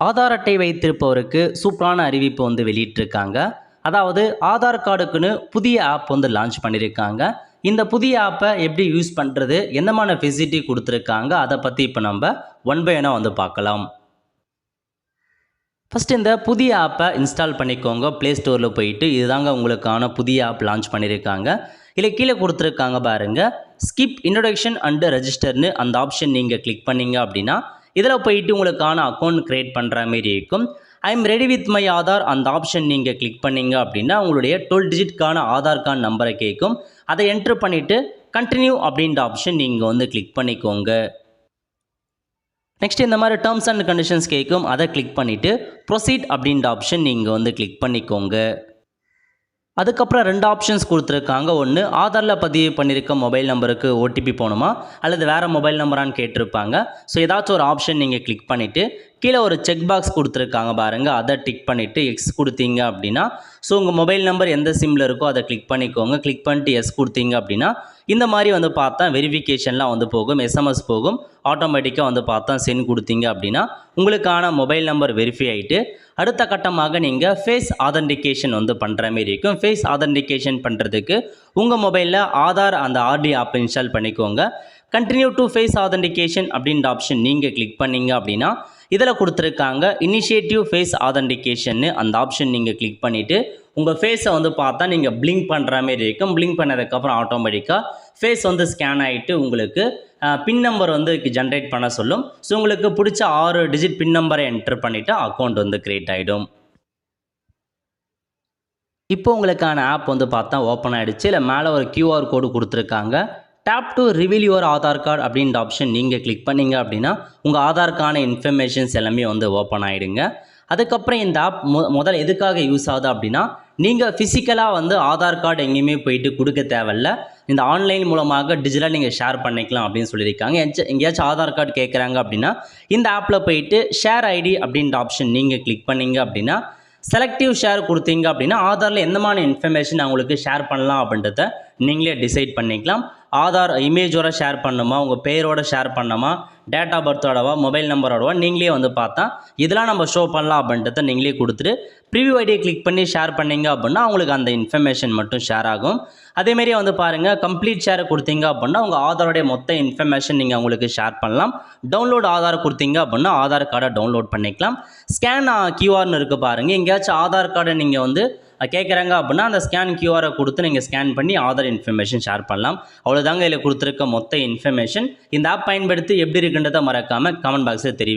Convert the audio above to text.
ஆதார் அட்டை வைத்திருப்பவருக்கு சூப்பரான அறிவிப்பு வந்து வெளியிட்டிருக்காங்க. அதாவது ஆதார் கார்டுக்குன்னு புதிய ஆப் வந்து லான்ச் பண்ணியிருக்காங்க. இந்த புதிய ஆப்பை எப்படி யூஸ் பண்ணுறது எந்தமான ஃபெசிலிட்டி கொடுத்துருக்காங்க அதை பற்றி இப்போ நம்ம ஒன் பை ஒன்னாக வந்து பார்க்கலாம். ஃபஸ்ட் இந்த புதிய ஆப்பை இன்ஸ்டால் பண்ணிக்கோங்க ப்ளே ஸ்டோரில் போயிட்டு இதுதாங்க உங்களுக்கான புதிய ஆப் லான்ச் பண்ணியிருக்காங்க. இல்லை கீழே கொடுத்துருக்காங்க பாருங்கள் ஸ்கிப் இன்ட்ரொடக்ஷன் அண்டு ரெஜிஸ்டர்னு அந்த ஆப்ஷன் நீங்கள் கிளிக் பண்ணீங்க அப்படின்னா இதில் போயிட்டு உங்களுக்கான அக்கௌண்ட் க்ரியேட் பண்ணுற மாரி இருக்கும். I am ready with my Aadhaar அந்த ஆப்ஷன் நீங்கள் கிளிக் பண்ணீங்க அப்படின்னா உங்களுடைய டுவெல் டிஜிட்கான ஆதார் கார்டு நம்பரை கேட்கும். அதை என்ட்ரு பண்ணிவிட்டு கண்டினியூ அப்படின்ற ஆப்ஷன் நீங்கள் வந்து கிளிக் பண்ணிக்கோங்க. நெக்ஸ்ட் இந்த மாதிரி டேர்ம்ஸ் அண்ட் கண்டிஷன்ஸ் கேட்கும். அதை கிளிக் பண்ணிவிட்டு ப்ரொசீட் அப்படின்ற ஆப்ஷன் நீங்கள் வந்து கிளிக் பண்ணிக்கோங்க. அதுக்கப்புறம் ரெண்டு ஆப்ஷன்ஸ் கொடுத்துருக்காங்க. ஒன்று ஆதாரில் பதிவு பண்ணியிருக்க மொபைல் நம்பருக்கு ஓடிபி போகணுமா? அல்லது வேறு மொபைல் நம்பரான்னு கேட்டிருப்பாங்க. ஸோ ஏதாச்சும் ஒரு ஆப்ஷன் நீங்கள் கிளிக் பண்ணிவிட்டு கீழே ஒரு செக் பாக்ஸ் கொடுத்துருக்காங்க பாருங்கள் அதை டிக் பண்ணிவிட்டு எக்ஸ் கொடுத்தீங்க அப்படின்னா ஸோ உங்கள் மொபைல் நம்பர் எந்த சிம்மில் இருக்கோ அதை கிளிக் பண்ணிக்கோங்க. கிளிக் பண்ணிட்டு எஸ் கொடுத்தீங்க அப்படின்னா இந்த மாதிரி வந்து பார்த்தா வெரிஃபிகேஷன்லாம் வந்து போகும் எஸ்எம்எஸ் போகும். ஆட்டோமேட்டிக்காக வந்து பார்த்தா சென்ட் கொடுத்தீங்க அப்படின்னா உங்களுக்கான மொபைல் நம்பர் வெரிஃபை ஆகிட்டு அடுத்த கட்டமாக நீங்கள் ஃபேஸ் ஆதன்டிகேஷன் வந்து பண்ணுற மாரி இருக்கும். ஃபேஸ் ஆதன்டிகேஷன் பண்ணுறதுக்கு உங்கள் மொபைலில் ஆதார் அந்த ஆர்டி ஆப் இன்ஸ்டால் பண்ணிக்கோங்க. கண்டினியூ டு ஃபேஸ் ஆதன்டிகேஷன் அப்படின்ற ஆப்ஷன் நீங்கள் கிளிக் பண்ணீங்க அப்படின்னா இதில் கொடுத்துருக்காங்க இனிஷியேட்டிவ் ஃபேஸ் ஆதென்டிகேஷன்னு அந்த ஆப்ஷன் நீங்கள் கிளிக் பண்ணிவிட்டு உங்கள் ஃபேஸை வந்து பார்த்தா நீங்கள் பிளிங்க் பண்ணுற மாதிரி இருக்கும். பிளிங்க் பண்ணதுக்கப்புறம் ஆட்டோமேட்டிக்காக ஃபேஸ் வந்து ஸ்கேன் ஆகிட்டு உங்களுக்கு பின் நம்பர் வந்து ஜென்ரேட் பண்ண சொல்லும். ஸோ உங்களுக்கு பிடிச்ச ஆறு டிஜிட் பின் நம்பரை என்டர் பண்ணிவிட்டு அக்கௌண்ட் வந்து க்ரியேட் ஆகிடும் இப்போ உங்களுக்கான ஆப் வந்து பார்த்தா ஓப்பன் ஆகிடுச்சு இல்லை மேலே ஒரு கியூஆர் கோடு கொடுத்துருக்காங்க. Tap to reveal your Aadhaar card அப்படின்ற ஆப்ஷன் நீங்கள் கிளிக் பண்ணீங்க அப்படின்னா உங்கள் ஆதார்க்கான இன்ஃபர்மேஷன்ஸ் எல்லாமே வந்து ஓப்பன் ஆகிடுங்க அதுக்கப்புறம் இந்த ஆப் மு முதல்ல எதுக்காக யூஸ் ஆகுது அப்படின்னா நீங்கள் ஃபிசிக்கலாக வந்து ஆதார் கார்டு எங்கேயுமே போயிட்டு கொடுக்க தேவையில்ல. இந்த ஆன்லைன் மூலமாக டிஜிட்டலாக நீங்கள் ஷேர் பண்ணிக்கலாம் அப்படின்னு சொல்லியிருக்காங்க. எங்க- எங்கேயாச்சும் ஆதார் கார்டு கேட்குறாங்க அப்படின்னா இந்த ஆப்பில் போயிட்டு ஷேர் ஐடி அப்படின்ற ஆப்ஷன் நீங்கள் கிளிக் பண்ணீங்க அப்படின்னா செலக்டிவ் ஷேர் கொடுத்தீங்க அப்படின்னா ஆதாரில் எந்த மாதிரி இன்ஃபர்மேஷன் அவங்களுக்கு ஷேர் பண்ணலாம் அப்படின்றத நீங்களே டிசைட் பண்ணிக்கலாம். ஆதார் இமேஜோட ஷேர் பண்ணுமா உங்கள் பேரோட ஷேர் பண்ணுமா டேட் ஆஃப் பர்த்தோடவா மொபைல் நம்பரோடவா நீங்களே வந்து பார்த்தா இதெல்லாம் நம்ம ஷோ பண்ணலாம் அப்படின்றத நீங்களே கொடுத்துட்டு ப்ரிவியூ ஐடியை கிளிக் பண்ணி ஷேர் பண்ணீங்க அப்படின்னா உங்களுக்கு அந்த இன்ஃபர்மேஷன் மட்டும் ஷேர் ஆகும். அதேமாரி வந்து பாருங்கள் கம்ப்ளீட் ஷேர் கொடுத்தீங்க அப்படின்னா உங்கள் ஆதாரோடைய மொத்த இன்ஃபர்மேஷன் நீங்கள் உங்களுக்கு ஷேர் பண்ணலாம். டவுன்லோட் ஆதார் கொடுத்தீங்க அப்படின்னா ஆதார் கார்டை டவுன்லோட் பண்ணிக்கலாம். ஸ்கேன் கியூஆர்னு இருக்குது பாருங்கள் எங்கேயாச்சும் ஆதார் கார்டை நீங்கள் வந்து கேட்குறாங்க அப்படின்னா அந்த ஸ்கேன் கியூஆரை கொடுத்து நீங்கள் ஸ்கேன் பண்ணி ஆதார் இன்ஃபர்மேஷன் ஷேர் பண்ணலாம். அவ்வளோதாங்க இதில் கொடுத்துருக்க மொத்த இன்ஃபர்மேஷன் இந்த ஆப் பயன்படுத்தி எப்படி இருக்குன்றதை மறக்காமல் கமெண்ட் பாக்ஸில் தெரியும்